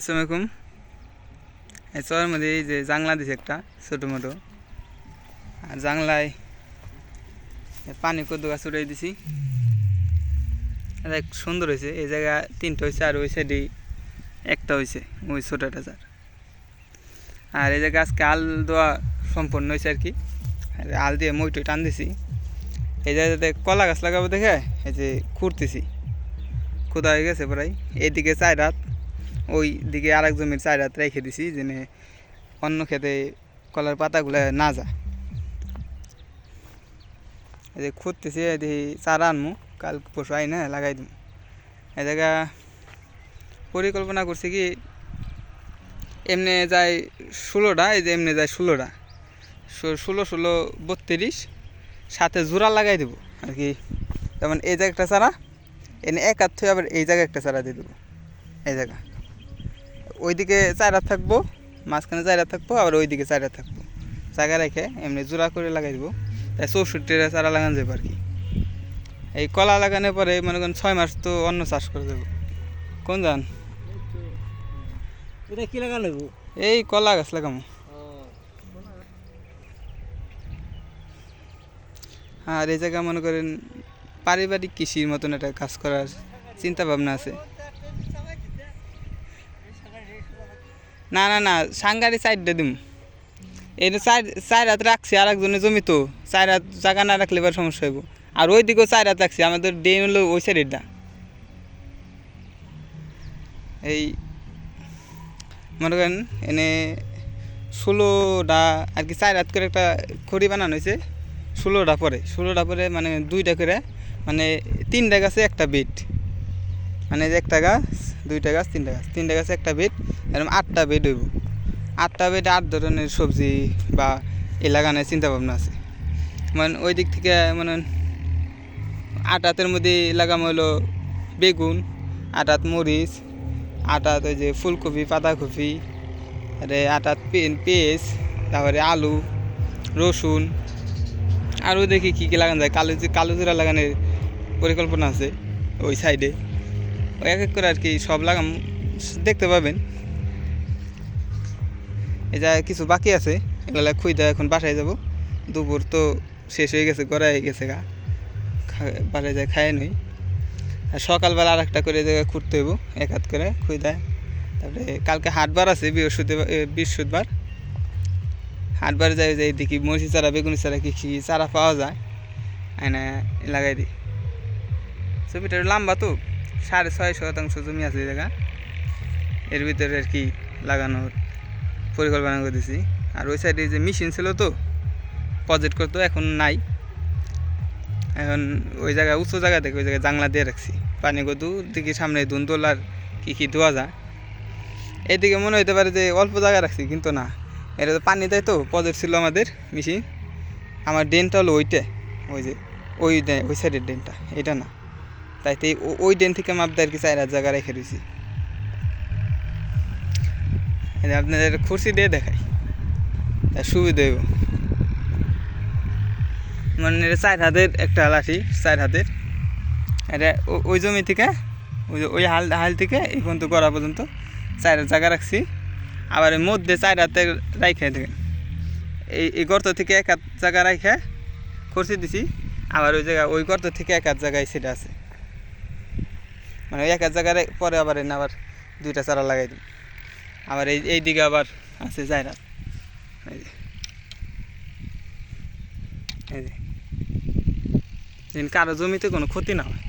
আসসালামাইকুম এই চরের মধ্যে এই যে জাংলা দিছে একটা, ছোটো মোটো। আর জাংলায় পানি কদ্দু গাছ উড়াই দিছি। এক সুন্দর হয়েছে, এই জায়গা তিনটা হয়েছে আর ওই সাইডে একটা হয়েছে, ওই ছোটোটা যার আর এই জায়গা আজকে আল দেওয়া সম্পন্ন হয়েছে আর কি। আর আল দিয়ে মইটই টান দিছি। এই জায়গাতে কলা গাছ লাগাবো দেখে এই যে খুঁড়তেছি। খুদা হয়ে গেছে প্রায়। এইদিকে চার রাত ওই দিকে আরেক জমির চার রাত রেখে দিছি যেন অন্য খেতে কলার পাতাগুলো না যায়। এই যে খুঁজতেছি দেখি চারা আনমু, কাল পরশু আই না লাগাই দিম। এই জায়গা পরিকল্পনা করছি কি, এমনি যায় ষোলোটা, এই যে এমনি যায় ষোলোটা। ষোলো ষোলো বত্রিশ, সাথে জোড়া লাগাই দেবো আর কি। যেমন এই জায়গা একটা চারা, এনে এক হাত থেকে আবার এই জায়গায় একটা চারা দিয়ে দেবো। এই জায়গা। ওইদিকে চারা থাকব মাঝখানে চারা থাকব আবার ওইদিকে চারা থাকব। জায়গা রেখে এমনি জোড়া করে লাগাই দেবো। তাই চৌষট্টিটা চারা লাগানো যাবে আর কি। এই কলা লাগানোর পরে মনে করেন ছয় মাস তো অন্য চাষ করে দেবো। কোন এটা কি লাগানো এই কলা গাছ লাগামো আর এই জায়গা মনে করেন পারিবারিক কৃষির মতন একটা কাজ করার চিন্তা ভাবনা আছে। না না না, সাংগারি সাইডটা দিম। এই চার চার হাত রাখছি আর একজনের জমি তো চার হাত জায়গা না রাখলে এবার সমস্যা হইব। আর ওই দিকেও চার হাত রাখছি, আমাদের ড্রেন হলো ওই সাইডেরটা। এই, মনে করেন এনে ষোলোটা আর কি চার হাত করে একটা খড়ি বানানো হয়েছে, ষোলোটা পরে ষোলোটা পরে মানে দুইটা করে মানে তিনটা গাছে একটা বেড। মানে একটা গাছ দুইটা গাছ, তিনটা গাছ। তিনটা গাছে একটা বেড এরকম আটটা বেড হইব। আটটা বেড আট ধরনের সবজি বা এ লাগানোর চিন্তা ভাবনা আছে। মানে ওই দিক থেকে মানে আট হাতের মধ্যে লাগানো হলো বেগুন, আট হাত মরিচ, আট হাত ওই যে ফুলকপি, পাতাকপি, আরে আট হাত পেঁয়াজ, তারপরে আলু, রসুন। আরও দেখি কী কী লাগানো যায়। কালো কালো জিরা লাগানোর পরিকল্পনা আছে ওই সাইডে। এক এক করে আর কি সব লাগাম, দেখতে পাবেন। এই যা কিছু বাকি আছে, এগুলো খুঁজতে এখন বাসায় যাব। দুপুর তো শেষ হয়ে গেছে, গড়াই গেছে গা। বাসায় যায় খায় নই আর সকালবেলা আর একটা করে জায়গায় খুঁড়তে হইব, এক হাত করে খুঁজতে তারপরে কালকে হাটবার আছে, বৃহস্পতিবার বৃহস্পতিবার। হাটবার যাই যাই দেখি মরিচি চারা, বেগুনি চারা, কি কি চারা পাওয়া যায়। আয়না লাগাই দিই একটু লম্বা তো। সাড়ে ছয় শতাংশ জমি আছে জায়গা। এর ভিতরে আর কি লাগানোর পরিকল্পনা করে দিছি আর ওই সাইডে যে মেশিন ছিল তো প্রজেক্ট করতো, এখন নাই। এখন ওই জায়গায় উঁচু জায়গা থেকে ওই জায়গায় জাংলা দিয়ে রাখছি। পানি কদু দেখি সামনে ধুন্দোল আর কী কী ধোয়া যায়। এদিকে মনে হইতে পারে যে অল্প জায়গা রাখছি, কিন্তু না। এটা তো পানি দেয় তো প্রজেক্ট ছিল আমাদের মেশিন আমার ড্রেনটা হলো ওইটা, ওই যে, ওই ওই সাইডের ড্রেনটা, এটা না। তাই তো ওই ড্রেন থেকে মাপতে আর কি চার জায়গা রেখে যে আপনাদের খুরসি দিয়ে দেখাই। তার সুবিধা হইব। মানে চার হাতের একটা লাঠি, চার হাতের। এটা ওই জমি থেকে, ওই ওই হাল হাল থেকে এই পর্যন্ত করা পর্যন্ত চার জায়গা রাখছি। আবার মধ্যে চার হাতে রাইখে দেখেন। এই এই গর্ত থেকে এক হাত জায়গা রাইখে খরচি দিছি। আবার ওই জায়গা ওই গর্ত থেকে এক হাত জায়গায় সেটা আছে। মানে এক হাত জায়গায় পরে আবার এনে আবার দুইটা চারা লাগাই দিই। আবার এই এই দিকে আবার আছে চার হাত এই যে। যেন কারও জমিতে কোনো ক্ষতি না হয়।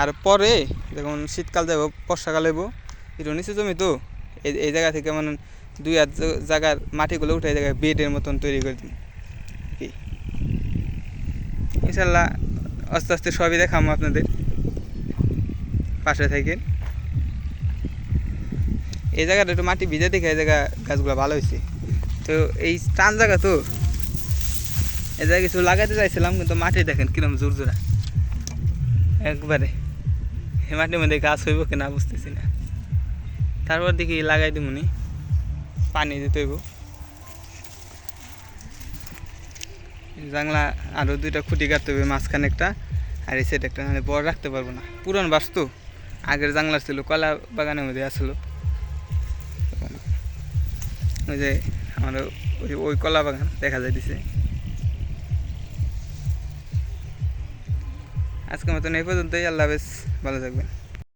আর পরে যখন শীতকাল যাব বর্ষাকাল হইব একটু নিচু জমি তো। এই এই জায়গা থেকে মানে দুই হাত জায়গার মাটিগুলো উঠে জায়গায় বেডের মতন তৈরি করে দিন কি? ইনশাল্লাহ আস্তে আস্তে সবই দেখাবো আপনাদের। পাশে থেকে এই জায়গাটা একটু মাটি ভিজে দেখে এই জায়গা গাছগুলো ভালো হয়েছে। তো এই টান জায়গা তো এই জায়গায় কিছু লাগাতে চাইছিলাম, কিন্তু মাটি দেখেন কিরম জোর জোড়া একবারে। এই মাটির মধ্যে গাছ হইব কিনা বুঝতেছি না। তারপর দেখি লাগাই দিমুনি পানি দিতে হইব। জাংলা আরও দুইটা খুঁটি কাটতে হবে, মাঝখানে একটা আর এই সাইড একটা, নাহলে বড় রাখতে পারব না। পুরান বাস তো। আগের জাংলা ছিল, কলা বাগানের মধ্যে আসলো। ওই যে আমার ওই ওই কলা বাগান দেখা যায় যাইতেছে। আজকের মতন এই পর্যন্তই, আল্লাহ বেশ ভালো থাকবেন।